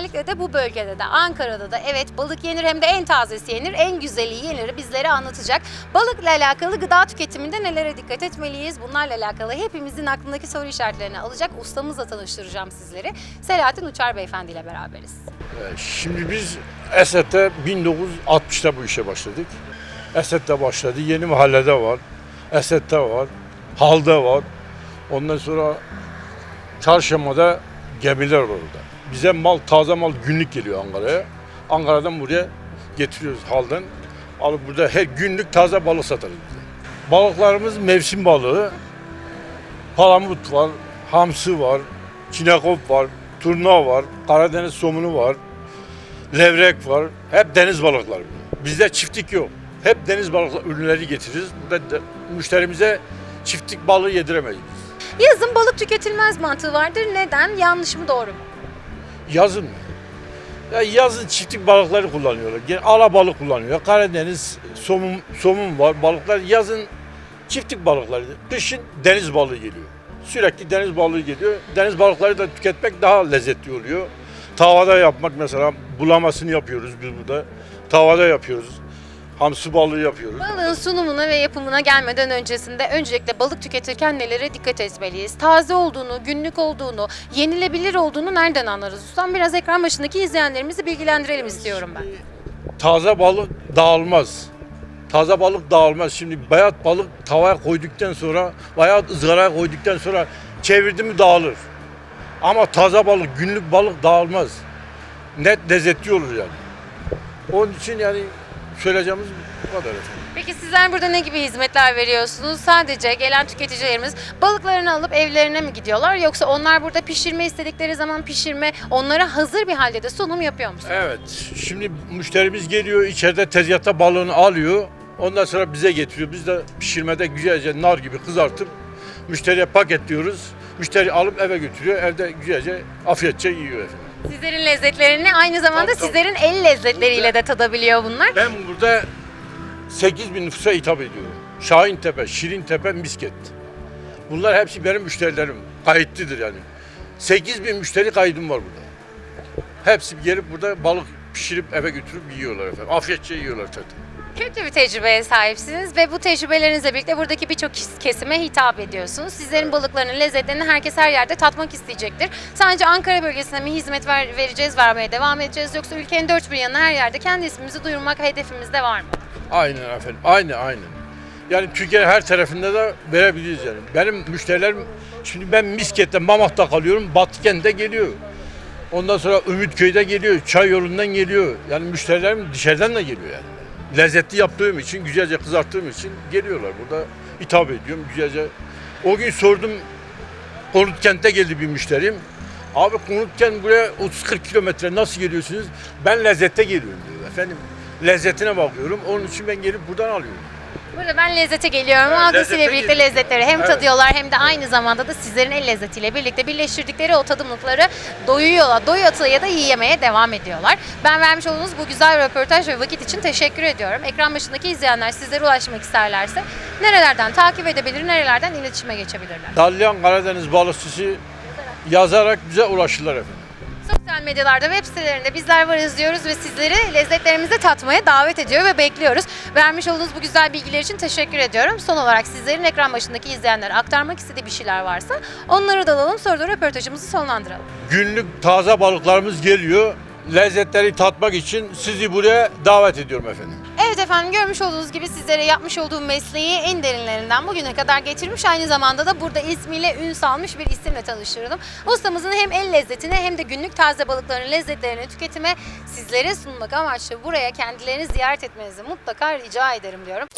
özellikle de bu bölgede de Ankara'da da evet balık yenir hem de en tazesi yenir, en güzeli yenir bizlere anlatacak. Balıkla alakalı gıda tüketiminde nelere dikkat etmeliyiz? Bunlarla alakalı hepimizin aklındaki soru işaretlerini alacak ustamızla tanıştıracağım sizleri. Selahattin Uçar Beyefendi ile beraberiz. Şimdi biz Esed'de 1960'ta bu işe başladık. Esed'de başladı. Yeni mahallede var. Esed'de var. Hal'da var. Ondan sonra Çarşamba'da gemiler var orada. Bize mal, taze mal günlük geliyor Ankara'ya. Ankara'dan buraya getiriyoruz Hal'dan. Alıp burada her günlük taze balık satarız bize. Balıklarımız mevsim balığı. Palamut var, hamsi var, çinekop var, turna var, Karadeniz somunu var, levrek var. Hep deniz balıkları. Bizde çiftlik yok. Hep deniz balıklı ürünleri getiririz. Burada müşterimize çiftlik balığı yediremeyiz. Yazın balık tüketilmez mantığı vardır. Neden? Yanlış mı doğru mu? Yazın mı? Ya yazın çiftlik balıkları kullanıyorlar. Gene Alabalık kullanıyor. Karadeniz somun, somun var. Balıklar yazın çiftlik balıkları. Kışın deniz balığı geliyor. Sürekli deniz balığı geliyor. Deniz balıkları da tüketmek daha lezzetli oluyor. Tavada yapmak mesela bulamasını yapıyoruz biz burada. Tavada yapıyoruz. Hamsi balığı yapıyoruz. Balığın sunumuna ve yapımına gelmeden öncesinde öncelikle balık tüketirken nelere dikkat etmeliyiz? Taze olduğunu, günlük olduğunu, yenilebilir olduğunu nereden anlarız? Ustam biraz ekran başındaki izleyenlerimizi bilgilendirelim istiyorum ben. Taze balık dağılmaz. Taze balık dağılmaz. Şimdi bayat balık tavaya koyduktan sonra, bayat ızgaraya koyduktan sonra çevirdi mi dağılır. Ama taze balık, günlük balık dağılmaz. Net lezzetli olur yani. Onun için yani söyleyeceğimiz bu kadar efendim. Peki sizler burada ne gibi hizmetler veriyorsunuz? Sadece gelen tüketicilerimiz balıklarını alıp evlerine mi gidiyorlar? Yoksa onlar burada pişirme istedikleri zaman pişirme, onlara hazır bir halde de sunum yapıyor musunuz? Evet. Şimdi müşterimiz geliyor, içeride tezgahta balığını alıyor. Ondan sonra bize getiriyor. Biz de pişirmede güzelce nar gibi kızartıp müşteriye paketliyoruz. Müşteri alıp eve götürüyor. Evde güzelce afiyetçe yiyor efendim. Sizlerin lezzetlerini aynı zamanda Tabii, tabii. sizlerin el lezzetleriyle de tadabiliyor bunlar. Ben burada 8 bin nüfusa hitap ediyorum. Şahintepe, Şirintepe, Misket. Bunlar hepsi benim müşterilerim. Kayıtlıdır yani. 8 bin müşteri kaydım var burada. Hepsi gelip burada balık pişirip eve götürüp yiyorlar efendim. Afiyetçe yiyorlar tabii. Köklü bir tecrübeye sahipsiniz ve bu tecrübelerinizle birlikte buradaki birçok kesime hitap ediyorsunuz. Sizlerin balıklarının lezzetlerini herkes her yerde tatmak isteyecektir. Sadece Ankara bölgesine mi hizmet ver, vereceğiz, vermeye devam edeceğiz yoksa ülkenin dört bir yanına her yerde kendi ismimizi duyurmak hedefimizde var mı? Aynen efendim. Aynı aynen. Yani Türkiye'nin her tarafında da verebiliriz yani. Benim müşterilerim şimdi ben Misket'te Mamak'ta kalıyorum. Batıken'de geliyor. Ondan sonra Ümitköy'de geliyor. Çay yolundan geliyor. Yani müşterilerim dışarıdan da geliyor yani. Lezzetli yaptığım için, güzelce kızarttığım için geliyorlar. Burada hitap ediyorum güzelce. O gün sordum Konutkent'te geldi bir müşterim. Abi Konutkent buraya 30-40 kilometre nasıl geliyorsunuz? Ben lezzette geliyorum diyor. Efendim lezzetine bakıyorum. Onun için ben gelip buradan alıyorum. Burada ben lezzete geliyorum. Evet, Algısıyla lezzete birlikte geliyorum. lezzetleri hem Evet. tadıyorlar hem de aynı zamanda da sizlerin el lezzetiyle birlikte birleştirdikleri o tadımlıkları doyuyorlar. Doyatı da yiyemeye devam ediyorlar. Ben vermiş olduğunuz bu güzel röportaj ve vakit için teşekkür ediyorum. Ekran başındaki izleyenler sizlere ulaşmak isterlerse nerelerden takip edebilir, nerelerden iletişime geçebilirler? Dalyan Karadeniz balıkçısı yazarak bize ulaşırlar efendim. Sosyal medyalarda, web sitelerinde bizler varız diyoruz ve sizleri lezzetlerimizi tatmaya davet ediyor ve bekliyoruz. Vermiş olduğunuz bu güzel bilgiler için teşekkür ediyorum. Son olarak sizlerin ekran başındaki izleyenlere aktarmak istediği bir şeyler varsa onları da alalım sonra da röportajımızı sonlandıralım. Günlük taze balıklarımız geliyor. Lezzetleri tatmak için sizi buraya davet ediyorum efendim. Evet efendim görmüş olduğunuz gibi sizlere yapmış olduğum mesleği en derinlerinden bugüne kadar getirmiş. Aynı zamanda da burada ismiyle ün salmış bir isimle tanıştırdım. Ustamızın hem el lezzetine hem de günlük taze balıkların lezzetlerini tüketime sizlere sunmak amaçlı buraya kendilerini ziyaret etmenizi mutlaka rica ederim diyorum.